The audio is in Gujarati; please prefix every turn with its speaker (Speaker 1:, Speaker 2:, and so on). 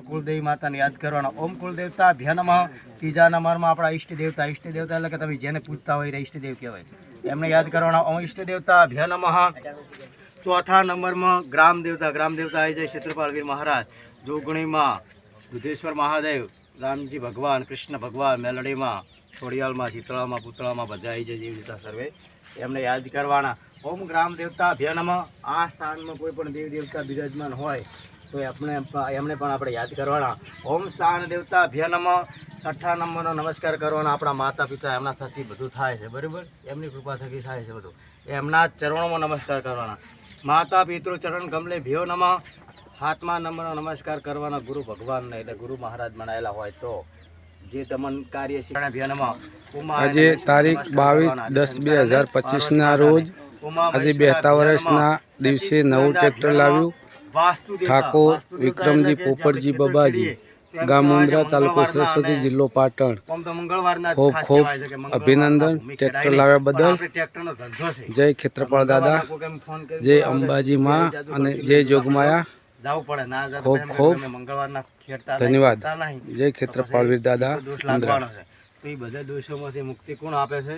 Speaker 1: કુળદેવી માતાને યાદ કરવાના. ઓમ કુળદેવતા ભ્યનમઃ ત્રીજા નંબરમાં આપણા ઈષ્ટ દેવતા ઈષ્ટ દેવતા એટલે કે તમે જેને પૂજતા હોય એ ઈષ્ટ દેવ કહેવાય. એમને યાદ કરવાના. ઓમ ઈષ્ટ દેવતા ભ્યનમઃ ચોથા નંબરમાં ગ્રામ દેવતા ગ્રામ દેવતા આવી જાય ક્ષેત્રપાળવીર મહારાજ. જોગણીમાં બુદ્ધેશ્વર મહાદેવ, રામજી ભગવાન, કૃષ્ણ ભગવાન, મેલડીમાં, ખોડિયાલમાં, શીતળામાં, પૂતળામાં બધા આવી જાય દેવ દેવતા સર્વે. એમને યાદ કરવાના. ઓમ ગ્રામ દેવતા અભિયાનમાં આ સ્થાનમાં કોઈ પણ દેવ દેવતા બિરાજમાન હોય તો આપણે એમને પણ આપણે યાદ કરવાના. ઓમ સ્થાન દેવતા અભિયાનમાં છઠ્ઠા નંબરનો નમસ્કાર કરવાના આપણા માતા પિતા એમના થકી બધું થાય છે બરાબર? એમની કૃપા થકી થાય છે બધું. એમના ચરણોમાં નમસ્કાર કરવાના. માતા પિતૃ ચરણ ગમલે ભ્યો નમઃ. હાથમાં નંબરનો નમસ્કાર કરવાના ગુરુ ભગવાનને એટલે ગુરુ મહારાજ મનાયેલા હોય તો. જે તમન કાર્ય
Speaker 2: આજે તારીખ બાવીસ દસ બે હજાર પચીસના રોજ આજે બેતા વર્ષના દિવસે નવું ટ્રેક્ટર લાવ્યું. ઠાકોર વિક્રમજી પોપટજી બબાજી ગામ મુંદ્રા તાલુકો સરસ્વતી જિલ્લો પાટણ. ખૂબ ખૂબ અભિનંદન. ટ્રેક્ટર લાવ્યા બદલ. જય ખેત્રપાળ દાદા. જય અંબાજી માં અને જય જોગમાયા. ખૂબ ખૂબ. ધન્યવાદ. જય ખેત્રપાળ વીર દાદા મુંદ્રા
Speaker 1: તો એ બધા દોષોમાંથી મુક્તિ કોણ આપે છે?